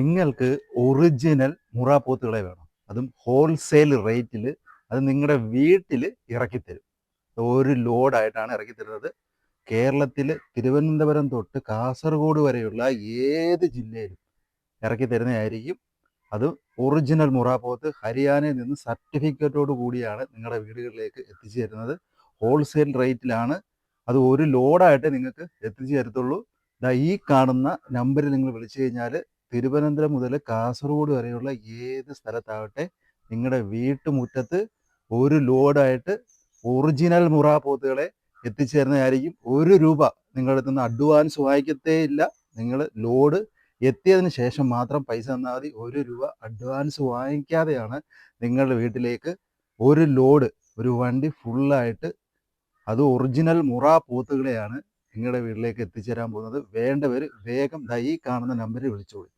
നിങ്ങൾക്ക് ഒറിജിനൽ മുറ പോത്തുകളെ വേണം. അതും ഹോൾസെയിൽ റേറ്റിൽ അത് നിങ്ങളുടെ വീട്ടിൽ ഇറക്കിത്തരും. ഒരു ലോഡായിട്ടാണ് ഇറക്കി തരുന്നത് കേരളത്തിൽ തിരുവനന്തപുരം തൊട്ട് കാസർഗോഡ് വരെയുള്ള ഏത് ജില്ലയിലും ഇറക്കി തരുന്നതായിരിക്കും അത് ഒറിജിനൽ മുറാപ്പോത്ത് പോത്ത് ഹരിയാനയിൽ നിന്ന് സർട്ടിഫിക്കറ്റോട് കൂടിയാണ് നിങ്ങളുടെ വീടുകളിലേക്ക് എത്തിച്ചു തരുന്നത്. ഹോൾസെയിൽ റേറ്റിലാണ് അത് ഒരു ലോഡായിട്ട് നിങ്ങൾക്ക് എത്തിച്ചു തരത്തുള്ളൂ. ഈ കാണുന്ന നമ്പറിൽ നിങ്ങൾ വിളിച്ചു കഴിഞ്ഞാൽ തിരുവനന്തപുരം മുതൽ കാസർഗോഡ് വരെയുള്ള ഏത് സ്ഥലത്താവട്ടെ നിങ്ങളുടെ വീട്ടുമുറ്റത്ത് ഒരു ലോഡായിട്ട് ഒറിജിനൽ മുറ പോത്തുകളെ എത്തിച്ചേരുന്നതായിരിക്കും. ഒരു രൂപ നിങ്ങളുടെ നിന്ന് അഡ്വാൻസ് വാങ്ങിക്കത്തേ ഇല്ല നിങ്ങൾ ലോഡ് എത്തിയതിന് ശേഷം മാത്രം പൈസ തന്നാൽ മതി. ഒരു രൂപ അഡ്വാൻസ് വാങ്ങിക്കാതെയാണ് നിങ്ങളുടെ വീട്ടിലേക്ക് ഒരു ലോഡ് ഒരു വണ്ടി ഫുള്ളായിട്ട് അത് ഒറിജിനൽ മുറ പോത്തുകളെയാണ് നിങ്ങളുടെ വീട്ടിലേക്ക് എത്തിച്ചേരാൻ പോകുന്നത്. വേണ്ടവർ വേഗം ദൈ കാണുന്ന നമ്പറിൽ വിളിച്ചോളൂ.